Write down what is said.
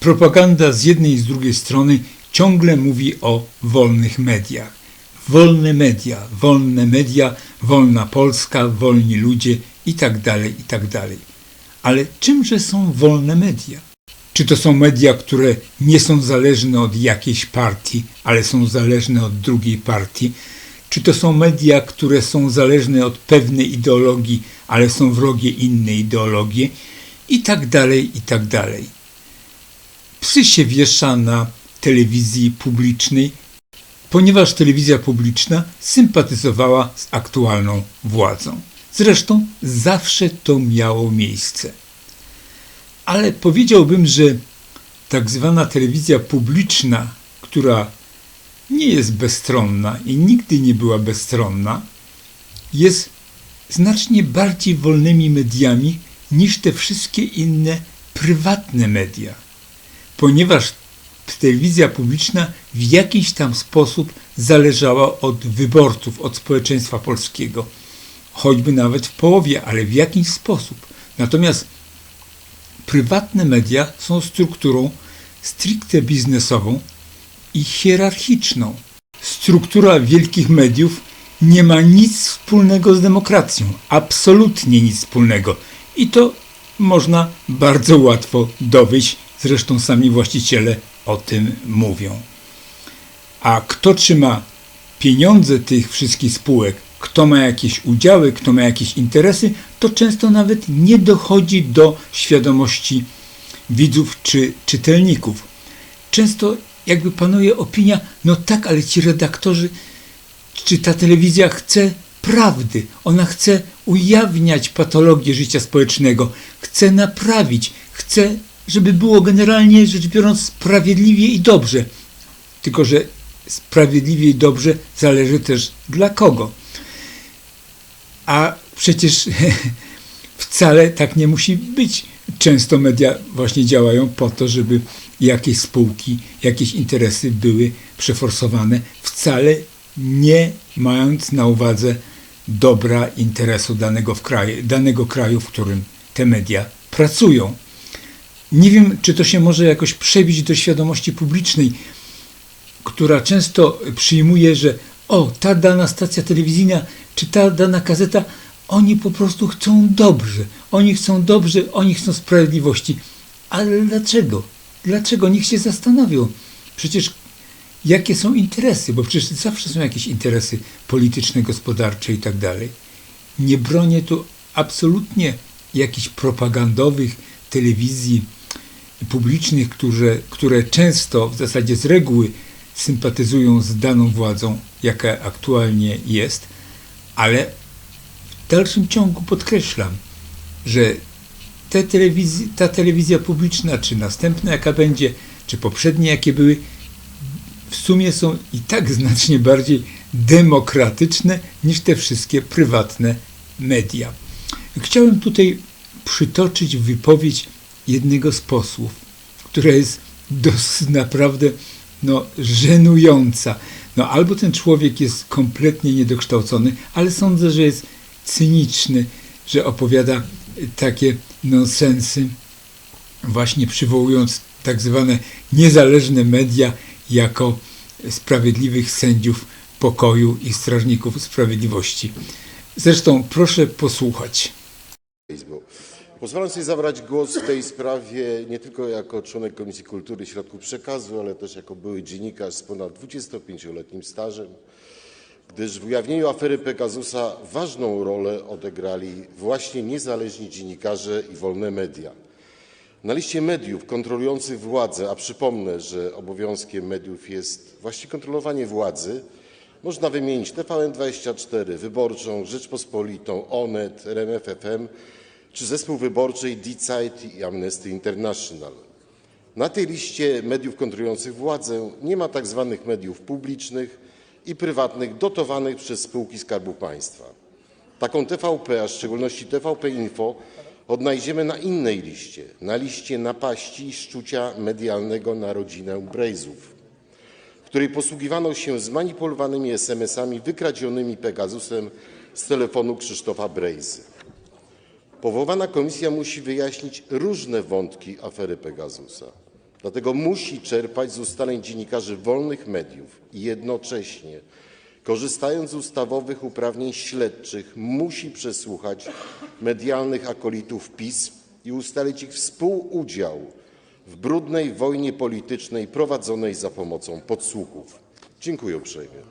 Propaganda z jednej i z drugiej strony ciągle mówi o wolnych mediach. Wolne media, wolne media, wolna Polska, wolni ludzie i tak dalej, i tak. Ale czymże są wolne media? Czy to są media, które nie są zależne od jakiejś partii, ale są zależne od drugiej partii? Czy to są media, które są zależne od pewnej ideologii, ale są wrogie innej ideologii? I tak dalej, i tak dalej. Psy się wiesza na telewizji publicznej, ponieważ telewizja publiczna sympatyzowała z aktualną władzą. Zresztą zawsze to miało miejsce. Ale powiedziałbym, że tak zwana telewizja publiczna, która nie jest bezstronna i nigdy nie była bezstronna, jest znacznie bardziej wolnymi mediami niż te wszystkie inne prywatne media, ponieważ telewizja publiczna w jakiś tam sposób zależała od wyborców, od społeczeństwa polskiego, choćby nawet w połowie, ale w jakiś sposób. Natomiast prywatne media są strukturą stricte biznesową i hierarchiczną. Struktura wielkich mediów nie ma nic wspólnego z demokracją, absolutnie nic wspólnego. I to można bardzo łatwo dowieść, zresztą sami właściciele o tym mówią. A kto trzyma pieniądze tych wszystkich spółek, kto ma jakieś udziały, kto ma jakieś interesy, to często nawet nie dochodzi do świadomości widzów czy czytelników. Często jakby panuje opinia, no tak, ale ci redaktorzy, czy ta telewizja chce prawdy, ona chce ujawniać patologię życia społecznego, chce naprawić, chce, żeby było generalnie rzecz biorąc sprawiedliwie i dobrze. Tylko, że sprawiedliwie i dobrze zależy też dla kogo. A przecież wcale tak nie musi być. Często media właśnie działają po to, żeby jakieś spółki, jakieś interesy były przeforsowane, wcale nie mając na uwadze dobra interesu danego, kraju, danego kraju, w którym te media pracują. Nie wiem, czy to się może jakoś przebić do świadomości publicznej, która często przyjmuje, że o, ta dana stacja telewizyjna czy ta dana gazeta, oni po prostu chcą dobrze. Oni chcą dobrze, oni chcą sprawiedliwości. Ale dlaczego? Dlaczego? Niech się zastanowią. Przecież jakie są interesy, bo przecież zawsze są jakieś interesy polityczne, gospodarcze i tak dalej. Nie bronię tu absolutnie jakichś propagandowych telewizji publicznych, które, które często, w zasadzie z reguły, sympatyzują z daną władzą, jaka aktualnie jest, ale w dalszym ciągu podkreślam, że te telewizji, ta telewizja publiczna, czy następna jaka będzie, czy poprzednie jakie były, w sumie są i tak znacznie bardziej demokratyczne niż te wszystkie prywatne media. Chciałem tutaj przytoczyć wypowiedź jednego z posłów, która jest dosyć naprawdę no, żenująca. No, albo ten człowiek jest kompletnie niedokształcony, ale sądzę, że jest cyniczny, że opowiada takie nonsensy, właśnie przywołując tak zwane niezależne media jako sprawiedliwych sędziów pokoju i strażników sprawiedliwości. Zresztą proszę posłuchać. Pozwalam sobie zabrać głos w tej sprawie nie tylko jako członek Komisji Kultury i Środków Przekazu, ale też jako były dziennikarz z ponad 25-letnim stażem, gdyż w ujawnieniu afery Pegasusa ważną rolę odegrali właśnie niezależni dziennikarze i wolne media. Na liście mediów kontrolujących władzę, a przypomnę, że obowiązkiem mediów jest właśnie kontrolowanie władzy, można wymienić TVN24, Wyborczą, Rzeczpospolitą, Onet, RMF FM czy zespół wyborczy Die Zeit i Amnesty International. Na tej liście mediów kontrolujących władzę nie ma tak zwanych mediów publicznych i prywatnych dotowanych przez spółki Skarbu Państwa. Taką TVP, a w szczególności TVP Info odnajdziemy na innej liście, na liście napaści i szczucia medialnego na rodzinę Brejzów, w której posługiwano się zmanipulowanymi SMS-ami wykradzionymi Pegasusem z telefonu Krzysztofa Brejzy. Powołana komisja musi wyjaśnić różne wątki afery Pegasusa. Dlatego musi czerpać z ustaleń dziennikarzy wolnych mediów i jednocześnie, korzystając z ustawowych uprawnień śledczych, musi przesłuchać medialnych akolitów PiS i ustalić ich współudział w brudnej wojnie politycznej prowadzonej za pomocą podsłuchów. Dziękuję uprzejmie.